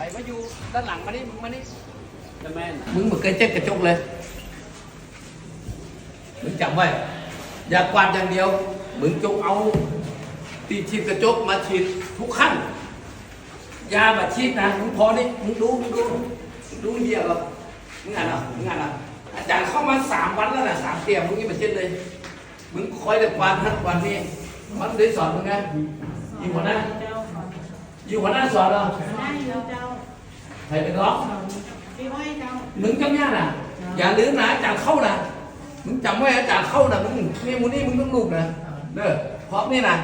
ไปมาอยู่ด้านหลังมานี่มึงมานี่จะแม่นมึงเหมือนเคยเจ็บกระจกเลย มึงจำไว้ อย่ากวาดอย่างเดียว มึงจงเอาตีฉีดกระจกมาฉีดทุกขั้น ยามาฉีดนะ มึงพอนี่มึงดูมึงดูมึงดูเดียวหรอมึงอ่านเหรอมึงอ่านเหรออาจารย์เข้ามาสามวันแล้วนะสามเตียมมึงนี่มาเช็ดเลย มึงคอยแต่กวาดทั้งวันนี้มันได้สอนมึงไงอยู่หัวหน้าเจ้าอยู่หัวหน้าสอนเหรอได้แล้วเจ้า ใครเป็นร้องพี่ห้อยเจ้ามึงจำยากนะอย่าลืมนะอาจารย์เข้านะมึงจำไว้อาจารย์เข้านะมึงนี่มึงนี่มึงต้องลูกนะเด้อขอบนี่นะ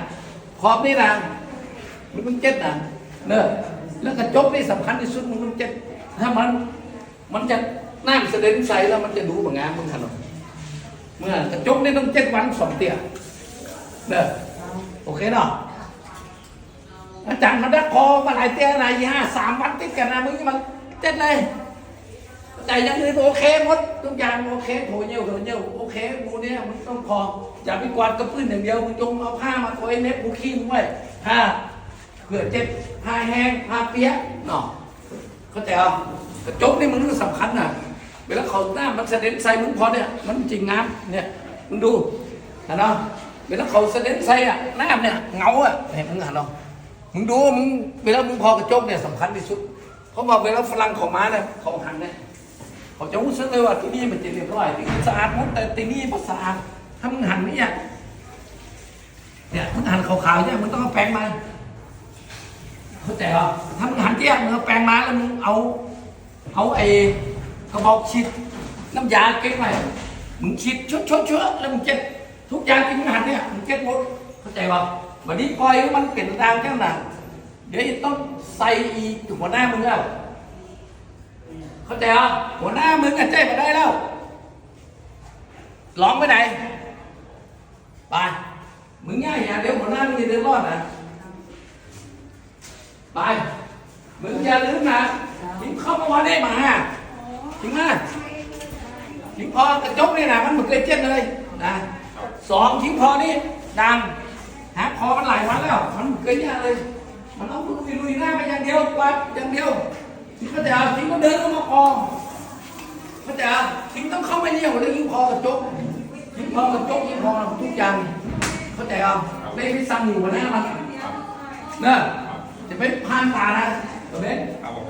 ขอบนี่นะมึงต้องเจ็ดนะเด้อแล้วกระจกนี่สำคัญที่สุดมึงต้องเจ็ดถ้ามันมันจะน้ำเสด็จใส่แล้วมันจะดูเหมือนงานมึงขนมเมื่อกระจกนี่ต้องเจ็ดวันสองเตียเด้อโอเคเนาะ อาจารย์มันได้คอมาหลายเตียนะยี่ห้าสามวันติดกันนะมึงนี่มันเจ็ดเลย แต่ยังอื่นโอเคหมดทุกอย่างโอเคโถเยี่ยวโถเยี่ยวโอเคกูเนี่ยมึงต้องพออย่าไปกวาดกระปื้นอย่างเดียวมึงจงเอาผ้ามาโถยเน็ตกูขี้มึงไว้ผ้าเผื่อเจ็บผ้าแห้งผ้าเปียกเนาะเข้าใจอะกระจกนี่มึงสำคัญนะเวลาเขาหน้ามันเสด็จใส่มึงพอเนี่ยมันจริงงามเนี่ยมึงดูเห็นเนาะเวลาเขาเสด็จใส่อะหน้าเนี่ยเงาอะเห็นมึงเห็นเนาะ มึงดูมึงเวลามึงพอกระจกเนี่ยสำคัญที่สุดเพราะว่าเวลาฝรั่งเขามาเนี่ยเขาหันเนี่ยเขาจะรู้สึกเลยว่าที่นี่มันจะเรียบร้อยที่นี่สะอาดหมดแต่ที่นี่มันสะอาดถ้ามึงหันเนี่ยเนี่ยมึงหันขาวๆเนี่ยมึงต้องเอาแปรงมาเข้าใจเหรอถ้ามึงหันเตี้ยมึงเอาแปรงมาแล้วมึงเอา เอาไอ้กระบอกฉีดน้ำยาเก็บไว้มึงฉีดชุดชุดชุดแล้วมึงเจ็ดทุกอย่างที่มึงหันเนี่ยมึงเจ็ดหมด เข้าใจป่ะวันนี้ปล่อยมันเป็นทางแค่นั้นเดี๋ยวต้องใส่อีหัวหน้ามึงแล้วเข้าใจเหรอหัวหน้ามึงอะเจ๊มาได้แล้วร้องไปไหนไปมึงง่ายอย่าเดี๋ยวหัวหน้ามึงจะเดินรอดนะไปมึงอย่าลืมนะทิ้งเข้ามาวันได้มาทิ้งมาทิ้งพอกระจกนี่นะมันเหมือนเคยเจ็ดเลยนะสองทิ้งพอนี่ดำ หาพอมันหลายวันแล้ว มันเคยยากเลย มันเอาลุยลุยหน้าไปอย่างเดียวกวาดอย่างเดียวทิ้งก็จะเอาทิ้งก็เดินเข้ามาพอเขาใจะทิ้งต้องเข้ามาเยี่ยวแล้วยิ่งพอกระจกยิ่งพอกระจกยิ่งพอทุกอย่างเขาใจเอาไม่ไปสั่งหมูนะมันเนอะจะไปพานตานะตัวเบนครับผม